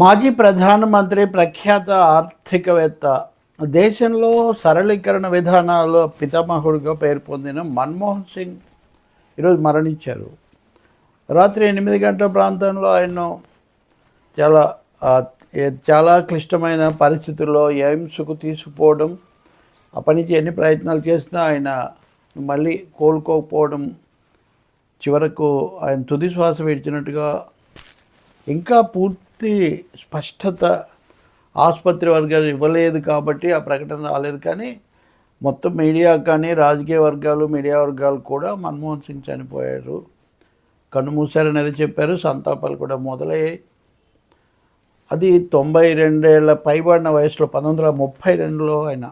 మాజీ ప్రధానమంత్రి ప్రఖ్యాత ఆర్థికవేత్త దేశంలో సరళీకరణ విధానాలు పితామహుడిగా పేరు పొందిన మన్మోహన్ సింగ్ ఈరోజు మరణించారు. రాత్రి ఎనిమిది గంటల ప్రాంతంలో ఆయన చాలా చాలా క్లిష్టమైన పరిస్థితుల్లో ఎయిమ్స్కు తీసుకుపోవడం అప్పటి నుంచి ఎన్ని ప్రయత్నాలు చేసినా ఆయన మళ్ళీ కోలుకోకపోవడం చివరకు ఆయన తుది శ్వాస విడిచినట్టుగా ఇంకా పూర్తి స్పష్టత ఆసుపత్రి వర్గాలు ఇవ్వలేదు కాబట్టి ఆ ప్రకటన రాలేదు. కానీ మొత్తం మీడియా కానీ రాజకీయ వర్గాలు మీడియా వర్గాలు కూడా మన్మోహన్ సింగ్ చనిపోయారు. కన్నుమూశారనేది చెప్పారు. సంతాపాలు కూడా మొదలయ్యాయి. అది తొంభై రెండేళ్ళ పైబడిన వయసులో పంతొమ్మిది వందల ముప్పై రెండులో ఆయన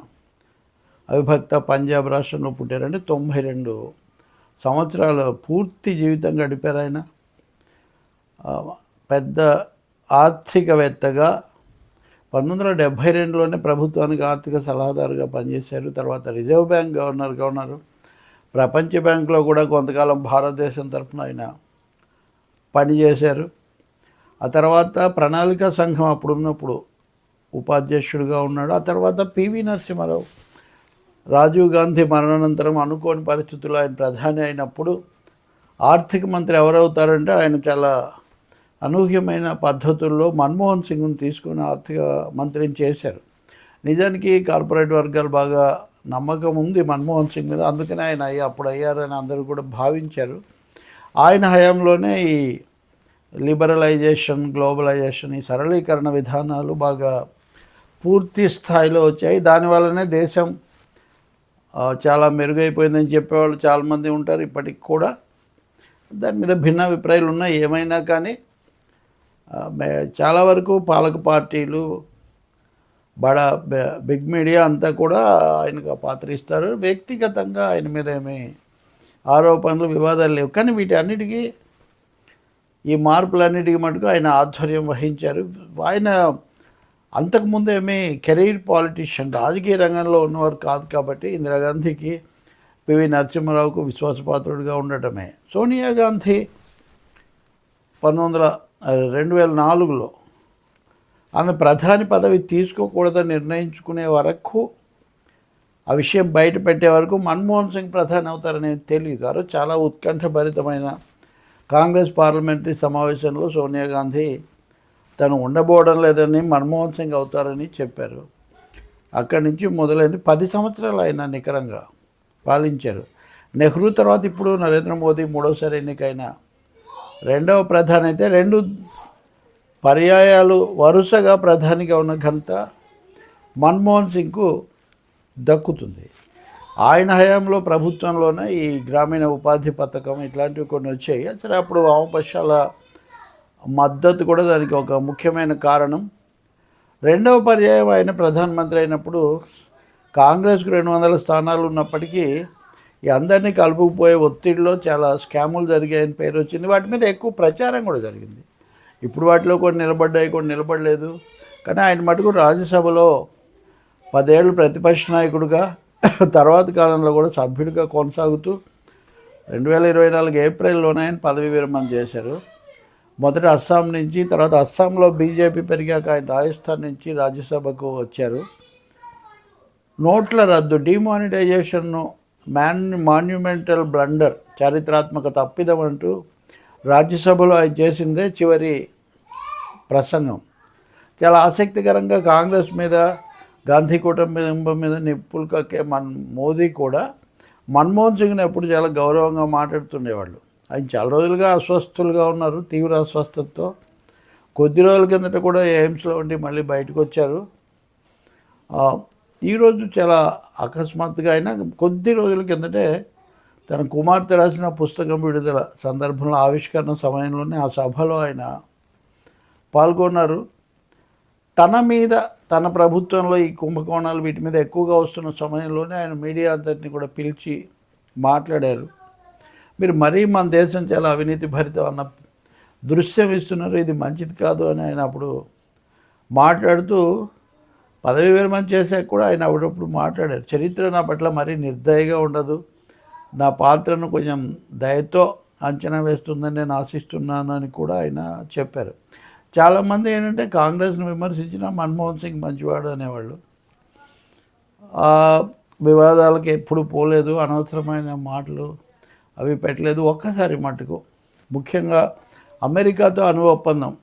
అవిభక్త పంజాబ్ రాష్ట్రంలో పుట్టారంటే తొంభై రెండు సంవత్సరాలు పూర్తి జీవితం గడిపారు ఆయన. పెద్ద ఆర్థికవేత్తగా పంతొమ్మిది వందల డెబ్భై రెండులోనే ప్రభుత్వానికి ఆర్థిక సలహాదారుగా పనిచేశారు. తర్వాత రిజర్వ్ బ్యాంక్ గవర్నర్గా ఉన్నారు. ప్రపంచ బ్యాంకులో కూడా కొంతకాలం భారతదేశం తరఫున ఆయన పనిచేశారు. ఆ తర్వాత ప్రణాళిక సంఘం అప్పుడున్నప్పుడు ఉపాధ్యక్షుడిగా ఉన్నాడు. ఆ తర్వాత పివి నరసింహారావు రాజీవ్ గాంధీ మరణానంతరం అనుకోని పరిస్థితుల్లో ఆయన ప్రధాని అయినప్పుడు ఆర్థిక మంత్రి ఎవరవుతారంటే ఆయన చాలా అనూహ్యమైన పద్ధతుల్లో మన్మోహన్ సింగ్ను తీసుకుని ఆర్థిక మంత్రిని చేశారు. నిజానికి కార్పొరేట్ వర్గాలు బాగా నమ్మకం ఉంది మన్మోహన్ సింగ్ మీద. అందుకనే ఆయన అయ్యి అప్పుడు అయ్యారని అందరూ కూడా భావించారు. ఆయన హయాంలోనే ఈ లిబరలైజేషన్ గ్లోబలైజేషన్ ఈ సరళీకరణ విధానాలు బాగా పూర్తి స్థాయిలో వచ్చాయి. దానివల్లనే దేశం చాలా మెరుగైపోయిందని చెప్పేవాళ్ళు చాలామంది ఉంటారు ఇప్పటికి కూడా. దాని మీద భిన్న అభిప్రాయాలు ఉన్నాయి. ఏమైనా కానీ చాలా వరకు పాలక పార్టీలు బడా బిగ్ మీడియా అంతా కూడా ఆయనకు పాత్రిస్తారు ఇస్తారు. వ్యక్తిగతంగా ఆయన మీద ఏమి ఆరోపణలు వివాదాలు లేవు. కానీ వీటి అన్నిటికీ ఈ మార్పులన్నిటికీ మటుకు ఆయన ఆధ్వర్యం వహించారు. ఆయన అంతకుముందు ఏమీ కెరీర్ పాలిటిషియన్ రాజకీయ రంగంలో ఉన్నవారు కాదు కాబట్టి ఇందిరాగాంధీకి పివి నరసింహారావుకు విశ్వాసపాత్రుడిగా ఉండటమే. సోనియా గాంధీ పంతొమ్మిది వందల రెండు వేల నాలుగులో ఆమె ప్రధాని పదవి తీసుకోకూడదని నిర్ణయించుకునే వరకు ఆ విషయం బయట పెట్టే వరకు మన్మోహన్ సింగ్ ప్రధాని అవుతారనేది తెలియదు గారు చాలా ఉత్కంఠభరితమైన కాంగ్రెస్ పార్లమెంటరీ సమావేశంలో సోనియా గాంధీ తను ఉండబోవడం లేదని మన్మోహన్ సింగ్ అవుతారని చెప్పారు. అక్కడి నుంచి మొదలైంది. పది సంవత్సరాలు ఆయన నికరంగా పాలించారు. నెహ్రూ తర్వాత ఇప్పుడు నరేంద్ర మోదీ మూడోసారి ఎన్నికైన రెండవ ప్రధాని అయితే రెండు పర్యాయాలు వరుసగా ప్రధానిగా ఉన్న ఘనత మన్మోహన్ సింగ్కు దక్కుతుంది. ఆయన హయాంలో ప్రభుత్వంలోనే ఈ గ్రామీణ ఉపాధి పథకం ఇట్లాంటివి కొన్ని వచ్చాయి. అసలు అప్పుడు వామపక్షాల మద్దతు కూడా దానికి ఒక ముఖ్యమైన కారణం. రెండవ పర్యాయం ఆయన ప్రధానమంత్రి అయినప్పుడు కాంగ్రెస్కు రెండు వందల స్థానాలు ఉన్నప్పటికీ ఈ అందరినీ కలుపుకుపోయే ఒత్తిడిలో చాలా స్కాములు జరిగాయని పేరు వచ్చింది. వాటి మీద ఎక్కువ ప్రచారం కూడా జరిగింది. ఇప్పుడు వాటిలో కొన్ని నిలబడ్డాయి కొన్ని నిలబడలేదు. కానీ ఆయన మటుకు రాజ్యసభలో పదేళ్ళు ప్రతిపక్ష నాయకుడిగా తర్వాత కాలంలో కూడా సభ్యుడిగా కొనసాగుతూ రెండు వేల ఇరవై నాలుగు ఏప్రిల్లోనే ఆయన పదవి విరమణ చేశారు. మొదట అస్సాం నుంచి తర్వాత అస్సాంలో బీజేపీ పెరిగాక ఆయన రాజస్థాన్ నుంచి రాజ్యసభకు వచ్చారు. నోట్ల రద్దు డిమానిటైజేషన్ను మ్యాన్ మాన్యుమెంటల్ బ్లండర్ చారిత్రాత్మక తప్పిదం అంటూ రాజ్యసభలో ఆయన చేసిందే చివరి ప్రసంగం. చాలా ఆసక్తికరంగా కాంగ్రెస్ మీద గాంధీ కుటుంబం మీద నిప్పులు కక్కే మన్ మోదీ కూడా మన్మోహన్ సింగ్ని ఎప్పుడు చాలా గౌరవంగా మాట్లాడుతుండేవాళ్ళు. ఆయన చాలా రోజులుగా అస్వస్థులుగా ఉన్నారు తీవ్ర అస్వస్థతతో. కొద్ది రోజుల కిందట కూడా ఎయిమ్స్లో ఉండి మళ్ళీ బయటకు వచ్చారు ఈరోజు చాలా అకస్మాత్తుగా అయినా కొద్ది రోజుల కిందటే తన కుమార్తె రాసిన పుస్తకం విడుదల సందర్భంలో ఆవిష్కరణ సమయంలోనే ఆ సభలో ఆయన పాల్గొన్నారు. తన మీద తన ప్రభుత్వంలో ఈ కుంభకోణాలు వీటి మీద ఎక్కువగా వస్తున్న సమయంలోనే ఆయన మీడియా అంతటిని కూడా పిలిచి మాట్లాడారు. మీరు మరీ మన దేశం చాలా అవినీతి భరితం అన్న దృశ్యం ఇస్తున్నారు. ఇది మంచిది కాదు అని ఆయన అప్పుడు మాట్లాడుతూ పదవి విరమణ చేశాక కూడా ఆయన అప్పుడప్పుడు మాట్లాడారు. చరిత్ర నా పట్ల మరీ నిర్దయగా ఉండదు. నా పాత్రను కొంచెం దయతో అంచనా వేస్తుందని నేను ఆశిస్తున్నానని కూడా ఆయన చెప్పారు. చాలామంది ఏంటంటే కాంగ్రెస్ను విమర్శించిన మన్మోహన్ సింగ్ మంచివాడు అనేవాళ్ళు. ఆ ఎప్పుడు పోలేదు. అనవసరమైన మాటలు అవి పెట్టలేదు. ఒక్కసారి మటుకు ముఖ్యంగా అమెరికాతో అణు ఒప్పందం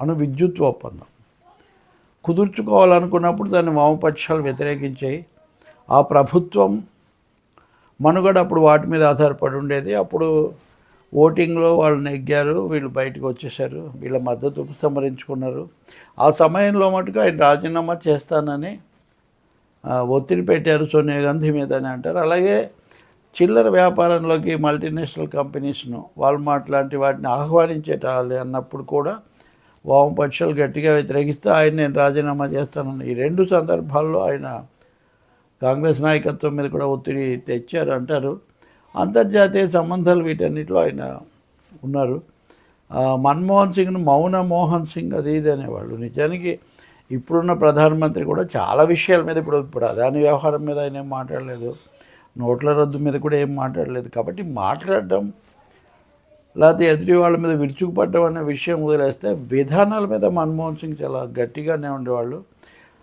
అణు విద్యుత్ ఒప్పందం. కుదుర్చుకోవాలనుకున్నప్పుడు దాన్ని వామపక్షాలు వ్యతిరేకించాయి. ఆ ప్రభుత్వం మనుగడ అప్పుడు వాటి మీద ఆధారపడి ఉండేది. అప్పుడు ఓటింగ్లో వాళ్ళు నెగ్గారు వీళ్ళు బయటకు వచ్చేసారు వీళ్ళ మద్దతు ఉపసంహరించుకున్నారు ఆ సమయంలో మటుకు ఆయన రాజీనామా చేస్తానని ఒత్తిడి పెట్టారు సోనియా గాంధీ మీద అని అంటారు. అలాగే చిల్లర వ్యాపారంలోకి మల్టీనేషనల్ కంపెనీస్ను వాల్మార్ట్ లాంటి వాటిని ఆహ్వానించేటాలి అన్నప్పుడు కూడా వామపక్షాలు గట్టిగా వ్యతిరేకిస్తే ఆయన నేను రాజీనామా చేస్తానని. ఈ రెండు సందర్భాల్లో ఆయన కాంగ్రెస్ నాయకత్వం మీద కూడా ఒత్తిడి తెచ్చారు అంటారు. అంతర్జాతీయ సంబంధాలు వీటన్నిటిలో ఆయన ఉన్నారు. మన్మోహన్ సింగ్ను మౌన మోహన్ సింగ్ అది ఇది అనేవాళ్ళు. నిజానికి ఇప్పుడున్న ప్రధానమంత్రి కూడా చాలా విషయాల మీద ఇప్పుడు ఇప్పుడు అదాని వ్యవహారం మీద ఆయన ఏం మాట్లాడలేదు. నోట్ల రద్దు మీద కూడా ఏం మాట్లాడలేదు. కాబట్టి మాట్లాడడం లేకపోతే ఎదుటి వాళ్ళ మీద విరుచుకుపడడం అనే విషయం వదిలేస్తే విధానాల మీద మన్మోహన్ సింగ్ చాలా గట్టిగానే ఉండేవాళ్ళు.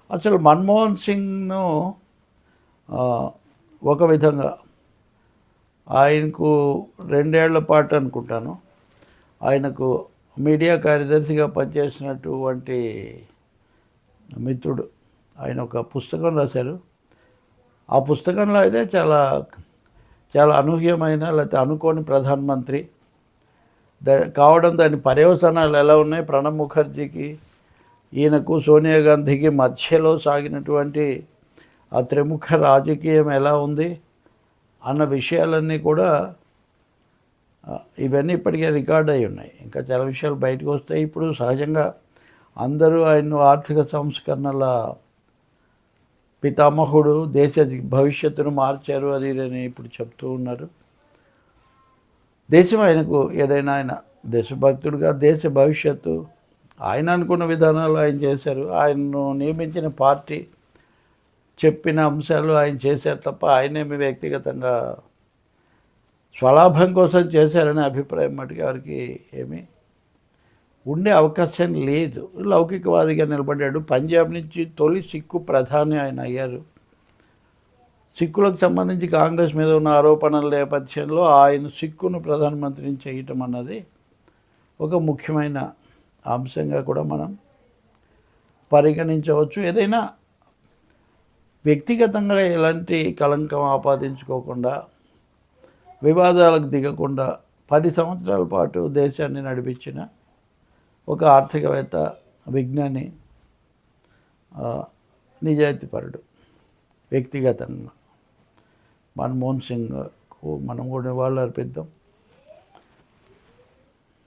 అసలు మన్మోహన్ సింగ్ను ఒక విధంగా ఆయనకు రెండేళ్ళ పాటు అనుకుంటాను. ఆయనకు మీడియా కార్యదర్శిగా పనిచేసినటువంటి మిత్రుడు ఆయన ఒక పుస్తకం రాశారు. ఆ పుస్తకంలో అయితే చాలా చాలా అనూహ్యమైన లేకపోతే అనుకోని ప్రధానమంత్రి దా కావడం దాని పర్యవసనాలు ఎలా ఉన్నాయి? ప్రణబ్ ముఖర్జీకి ఈయనకు సోనియా గాంధీకి మధ్యలో సాగినటువంటి ఆ త్రిముఖ రాజకీయం ఎలా ఉంది అన్న విషయాలన్నీ కూడా ఇవన్నీ ఇప్పటికే రికార్డ్ అయి ఉన్నాయి. ఇంకా చాలా విషయాలు బయటకు వస్తాయి. ఇప్పుడు సహజంగా అందరూ ఆయన ఆర్థిక సంస్కరణల పితామహుడు దేశ భవిష్యత్తును మార్చారు అది అని ఇప్పుడు చెప్తూ ఉన్నారు. దేశం ఆయనకు ఏదైనా ఆయన దేశభక్తుడుగా దేశ భవిష్యత్తు ఆయన అనుకున్న విధానాలు ఆయన చేశారు. ఆయనను నియమించిన పార్టీ చెప్పిన అంశాలు ఆయన చేశారు తప్ప ఆయనేమి వ్యక్తిగతంగా స్వలాభం కోసం చేశారనే అభిప్రాయం మటుకు ఎవరికి ఏమీ ఉండే అవకాశం లేదు. లౌకికవాదిగా నిలబడ్డాడు. పంజాబ్ నుంచి తొలి సిక్కు ప్రధాని ఆయన అయ్యారు. సిక్కులకు సంబంధించి కాంగ్రెస్ మీద ఉన్న ఆరోపణల నేపథ్యంలో ఆయన సిక్కును ప్రధానమంత్రిని చేయటం అన్నది ఒక ముఖ్యమైన అంశంగా కూడా మనం పరిగణించవచ్చు. ఏదైనా వ్యక్తిగతంగా ఎలాంటి కళంకం ఆపాదించుకోకుండా వివాదాలకు దిగకుండా పది సంవత్సరాల పాటు దేశాన్ని నడిపించిన ఒక ఆర్థికవేత్త విజ్ఞాని నిజాయితీపరుడు వ్యక్తిగతంగా. మన్మోహన్ సింగ్కు మనం కూడా నివాళులు అర్పిద్దాం